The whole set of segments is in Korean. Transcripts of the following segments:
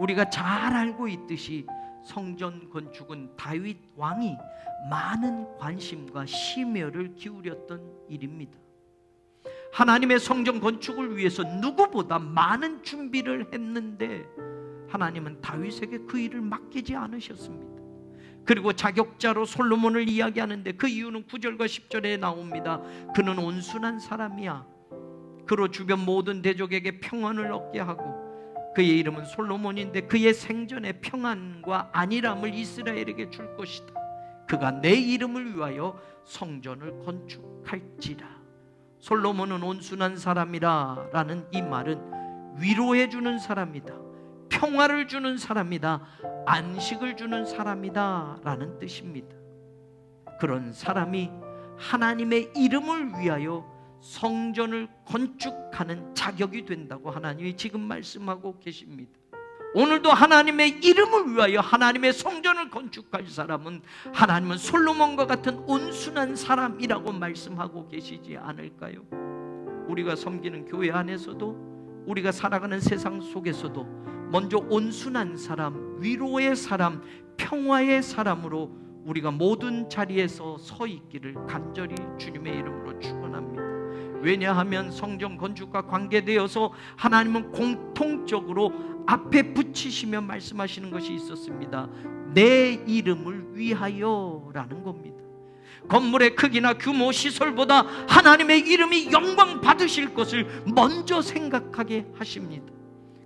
우리가 잘 알고 있듯이 성전 건축은 다윗 왕이 많은 관심과 심혈을 기울였던 일입니다. 하나님의 성전 건축을 위해서 누구보다 많은 준비를 했는데 하나님은 다윗에게 그 일을 맡기지 않으셨습니다. 그리고 자격자로 솔로몬을 이야기하는데 그 이유는 9절과 10절에 나옵니다. 그는 온순한 사람이야. 그로 주변 모든 대족에게 평안을 얻게 하고 그의 이름은 솔로몬인데 그의 생전에 평안과 안일함을 이스라엘에게 줄 것이다. 그가 내 이름을 위하여 성전을 건축할지라. 솔로몬은 온순한 사람이라라는 이 말은 위로해 주는 사람이다. 평화를 주는 사람이다. 안식을 주는 사람이다라는 뜻입니다. 그런 사람이 하나님의 이름을 위하여 성전을 건축하는 자격이 된다고 하나님이 지금 말씀하고 계십니다. 오늘도 하나님의 이름을 위하여 하나님의 성전을 건축할 사람은 하나님은 솔로몬과 같은 온순한 사람이라고 말씀하고 계시지 않을까요? 우리가 섬기는 교회 안에서도 우리가 살아가는 세상 속에서도 먼저 온순한 사람, 위로의 사람, 평화의 사람으로 우리가 모든 자리에서 서 있기를 간절히 주님의 이름으로 축원합니다. 왜냐하면 성전 건축과 관계되어서 하나님은 공통적으로 앞에 붙이시며 말씀하시는 것이 있었습니다. 내 이름을 위하여라는 겁니다. 건물의 크기나 규모 시설보다 하나님의 이름이 영광 받으실 것을 먼저 생각하게 하십니다.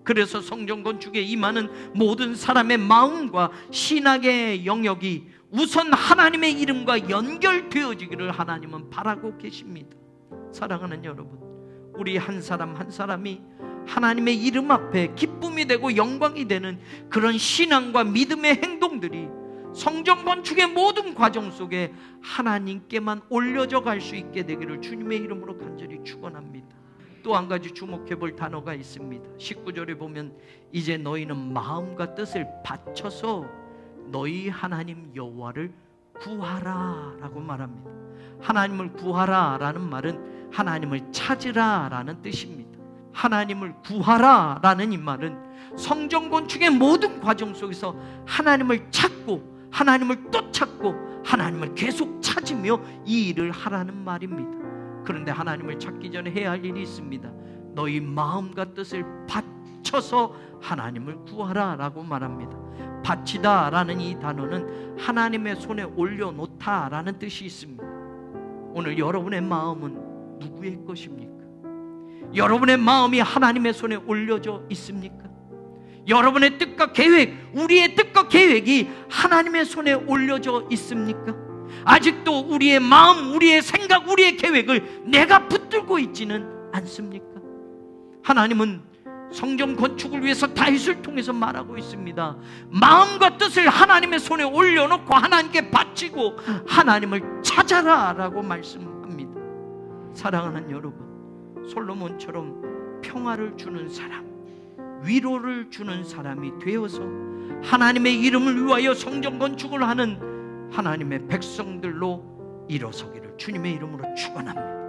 그래서 성전 건축에 임하는 모든 사람의 마음과 신학의 영역이 우선 하나님의 이름과 연결되어지기를 하나님은 바라고 계십니다. 사랑하는 여러분, 우리 한 사람 한 사람이 하나님의 이름 앞에 기쁨이 되고 영광이 되는 그런 신앙과 믿음의 행동들이 성전 건축의 모든 과정 속에 하나님께만 올려져 갈 수 있게 되기를 주님의 이름으로 간절히 축원합니다. 또 한 가지 주목해 볼 단어가 있습니다. 19절에 보면 이제 너희는 마음과 뜻을 바쳐서 너희 하나님 여호와를 구하라라고 말합니다. 하나님을 구하라라는 말은 하나님을 찾으라라는 뜻입니다. 하나님을 구하라라는 이 말은 성전 건축의 모든 과정 속에서 하나님을 찾고 하나님을 또 찾고 하나님을 계속 찾으며 이 일을 하라는 말입니다. 그런데 하나님을 찾기 전에 해야 할 일이 있습니다. 너희 마음과 뜻을 바쳐서 하나님을 구하라라고 말합니다. 바치다라는 이 단어는 하나님의 손에 올려놓다라는 뜻이 있습니다. 오늘 여러분의 마음은 누구의 것입니까? 여러분의 마음이 하나님의 손에 올려져 있습니까? 여러분의 뜻과 계획, 우리의 뜻과 계획이 하나님의 손에 올려져 있습니까? 아직도 우리의 마음, 우리의 생각, 우리의 계획을 내가 붙들고 있지는 않습니까? 하나님은 성전 건축을 위해서 다윗을 통해서 말하고 있습니다. 마음과 뜻을 하나님의 손에 올려놓고 하나님께 바치고 하나님을 찾아라라고 말씀합니다. 사랑하는 여러분, 솔로몬처럼 평화를 주는 사람, 위로를 주는 사람이 되어서 하나님의 이름을 위하여 성전 건축을 하는 하나님의 백성들로 일어서기를 주님의 이름으로 축원합니다.